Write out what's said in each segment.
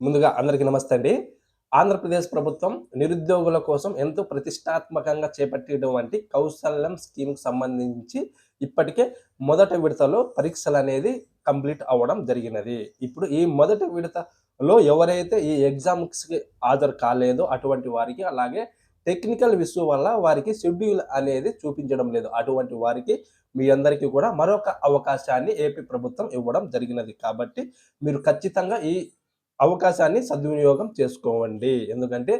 ముందుగా అందరికీ నమస్తే అండి. ఆంధ్రప్రదేశ్ ప్రభుత్వం నిరుద్యోగుల కోసం ఎంతో ప్రతిష్టాత్మకంగా చేపట్టేటువంటి కౌశల్యం స్కీమ్కి సంబంధించి ఇప్పటికే మొదటి విడతలో పరీక్షలు అనేది కంప్లీట్ అవ్వడం జరిగినది. ఇప్పుడు ఈ మొదటి విడతలో ఎవరైతే ఈ ఎగ్జామ్స్కి హాజరు కాలేదో అటువంటి వారికి అలాగే టెక్నికల్ ఇష్యూ వల్ల వారికి షెడ్యూల్ అనేది చూపించడం లేదు. అటువంటి వారికి మీ అందరికీ కూడా మరొక అవకాశాన్ని ఏపీ ప్రభుత్వం ఇవ్వడం జరిగినది. కాబట్టి మీరు ఖచ్చితంగా ఈ అవకాశాన్ని సద్వినియోగం చేసుకోవండి. ఎందుకంటే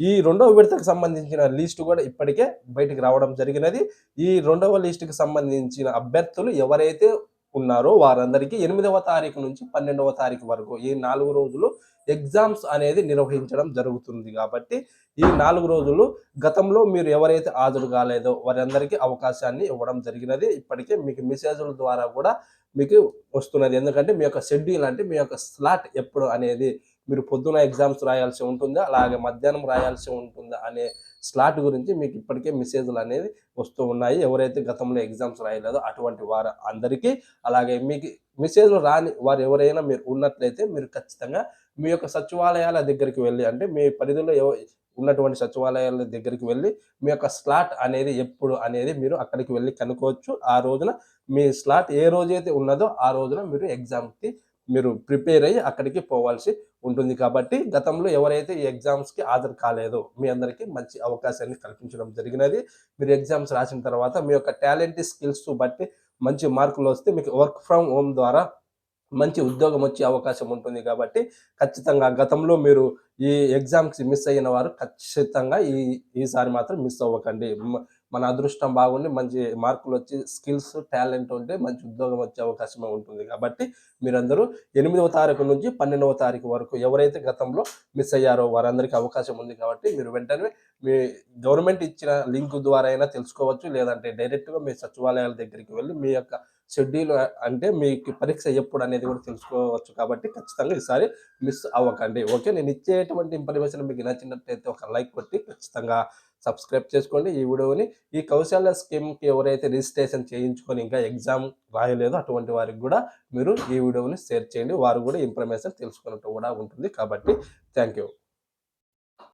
ఈ రెండవ విడతకు సంబంధించిన లిస్టు కూడా ఇప్పటికే బయటికి రావడం జరిగినది. ఈ రెండవ లిస్టుకి సంబంధించిన అభ్యర్థులు ఎవరైతే ఉన్నారో వారందరికీ ఎనిమిదవ తారీఖు నుంచి పన్నెండవ తారీఖు వరకు ఈ నాలుగు రోజులు ఎగ్జామ్స్ అనేది నిర్వహించడం జరుగుతుంది కాబట్టి ఈ నాలుగు రోజులు గతంలో మీరు ఎవరైతే హాజరు కాలేదో వారందరికీ అవకాశాన్ని ఇవ్వడం జరిగినది. ఇప్పటికే మీకు మెసేజ్ల ద్వారా కూడా మీకు వస్తున్నది. ఎందుకంటే మీ యొక్క షెడ్యూల్ అంటే మీ యొక్క స్లాట్ ఎప్పుడు అనేది మీరు పొద్దున ఎగ్జామ్స్ రాయాల్సి ఉంటుందా? అలాగే మధ్యాహ్నం రాయాల్సి ఉంటుందా? అనే స్లాట్ గురించి మీకు ఇప్పటికే మెసేజ్లు అనేది వస్తూ ఉన్నాయి. ఎవరైతే గతంలో ఎగ్జామ్స్ రాయలేదో అటువంటి వారు అందరికీ అలాగే మీకు మెసేజ్లు రాని వారు ఎవరైనా మీరు ఉన్నట్లయితే మీరు ఖచ్చితంగా మీ యొక్క సచివాలయాల దగ్గరికి వెళ్ళి అంటే మీ పరిధిలో ఉన్నటువంటి సచివాలయాల దగ్గరికి వెళ్ళి మీ యొక్క స్లాట్ అనేది ఎప్పుడు అనేది మీరు అక్కడికి వెళ్ళి కనుక్కోవచ్చు. ఆ రోజున మీ స్లాట్ ఏ రోజైతే ఉన్నదో ఆ రోజున మీరు ఎగ్జామ్కి మీరు ప్రిపేర్ అయ్యి అక్కడికి పోవాల్సి ఉంటుంది కాబట్టి గతంలో ఎవరైతే ఈ ఎగ్జామ్స్కి హాజరు కాలేదో మీ అందరికీ మంచి అవకాశాన్ని కల్పించడం జరిగినది. మీరు ఎగ్జామ్స్ రాసిన తర్వాత మీ యొక్క టాలెంట్ స్కిల్స్ బట్టి మంచి మార్కులు వస్తే మీకు వర్క్ ఫ్రమ్ హోమ్ ద్వారా మంచి ఉద్యోగం వచ్చే అవకాశం ఉంటుంది కాబట్టి ఖచ్చితంగా గతంలో మీరు ఈ ఎగ్జామ్స్ మిస్ అయిన వారు ఖచ్చితంగా ఈ ఈసారి మాత్రం మిస్ అవ్వకండి. మన అదృష్టం బాగుండి మంచి మార్కులు వచ్చి స్కిల్స్ టాలెంట్ ఉంటే మంచి ఉద్యోగం వచ్చే అవకాశం ఉంటుంది కాబట్టి మీరందరూ ఎనిమిదవ తారీఖు నుంచి పన్నెండవ తారీఖు వరకు ఎవరైతే గతంలో మిస్ అయ్యారో వారందరికీ అవకాశం ఉంది కాబట్టి మీరు వెంటనే మీ గవర్నమెంట్ ఇచ్చిన లింక్ ద్వారా అయినా తెలుసుకోవచ్చు లేదంటే డైరెక్ట్గా మీ సచివాలయాల దగ్గరికి వెళ్ళి మీ యొక్క షెడ్యూల్ అంటే మీకు పరీక్ష ఎప్పుడు అనేది కూడా తెలుసుకోవచ్చు కాబట్టి ఖచ్చితంగా ఈసారి మిస్ అవ్వకండి. ఓకే? నేను ఇచ్చేటువంటి ఇన్ఫర్మేషన్ మీకు నచ్చినట్లయితే ఒక లైక్ కొట్టి ఖచ్చితంగా సబ్స్క్రైబ్ చేసుకోండి. ఈ వీడియోని ఈ కౌశల్య స్కీమ్కి ఎవరైతే రిజిస్ట్రేషన్ చేయించుకొని ఇంకా ఎగ్జామ్ రాయలేదో అటువంటి వారికి కూడా మీరు ఈ వీడియోని షేర్ చేయండి. వారు కూడా ఇన్ఫర్మేషన్ తెలుసుకున్నట్టు కూడా ఉంటుంది కాబట్టి థ్యాంక్ యూ